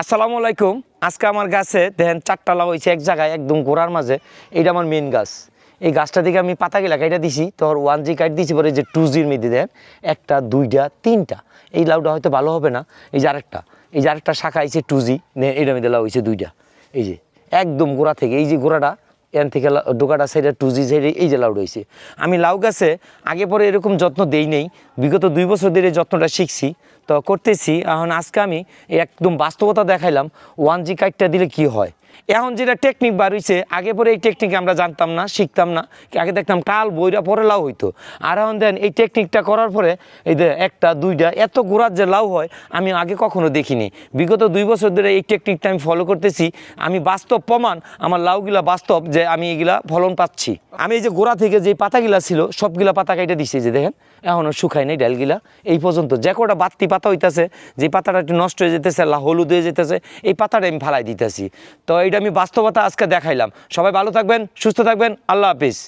আসসালামু আলাইকুম। আজকে আমার গাছে দেখেন চারটা লাউ হয়েছে এক জায়গায় একদম গোড়ার মাঝে। এইটা আমার মেন গাছ। এই গাছটা থেকে আমি পাতাগুলা কাইটা দিছি তোর ওয়ান জি কাইট দিছি পরে যে টু জির মেদি দেন একটা, দুইটা, তিনটা। এই লাউটা হয়তো ভালো হবে না। এই যে আরেকটা, এই যে আরেকটা শাখা আইছে টু জি এটা মেয়েদের লাউ হয়েছে দুইটা। এই যে একদম গোড়া থেকে, এই যে গোড়াটা এখান থেকে ডোকাটা সাইডে টু জি সাইডে এই যে লাউ রয়েছে। আমি লাউ গাছে আগে পরে এরকম যত্ন দেই নেই, বিগত দুই বছর ধরে যত্নটা শিখছি। তো করতেছি, এখন আজকে আমি একদম বাস্তবতা দেখাইলাম ওয়ান জি কাইটটা দিলে কি হয়? এখন যেটা টেকনিক বার হইছে, আগে পরে এই টেকনিক আমরা জানতাম না, শিখতাম না, আগে দেখতাম টাল বইরা পরে লাউ হইতো। আর এখন দেন এই টেকনিকটা করার পরে এই যে একটা, দুইটা, এত গোড়ার যে লাউ হয়, আমি আগে কখনো দেখিনি। বিগত দুই বছর ধরে এই টেকনিকটা আমি ফলো করতেছি। আমি বাস্তব প্রমাণ, আমার লাউগুলা বাস্তব যে আমি এগুলা ফলন পাচ্ছি। আমি এই যে গোড়া থেকে যে পাতাগুলা ছিল, সবগুলা পাতা কেটে দিছি যে দেখেন এখনও শুকায় নাই ডালগুলা। এই পর্যন্ত যে কটা বাত্তি পাতা হইতেছে, যে পাতাটা একটু নষ্ট হয়ে যেতেছে লা হলুদ হয়ে যেতেছে, এই পাতাটা আমি ফালাই দিতেছি। তো এইটা আমি বাস্তবতা আজকে দেখাইলাম। সবাই ভালো থাকবেন, সুস্থ থাকবেন, আল্লাহ হাফিজ।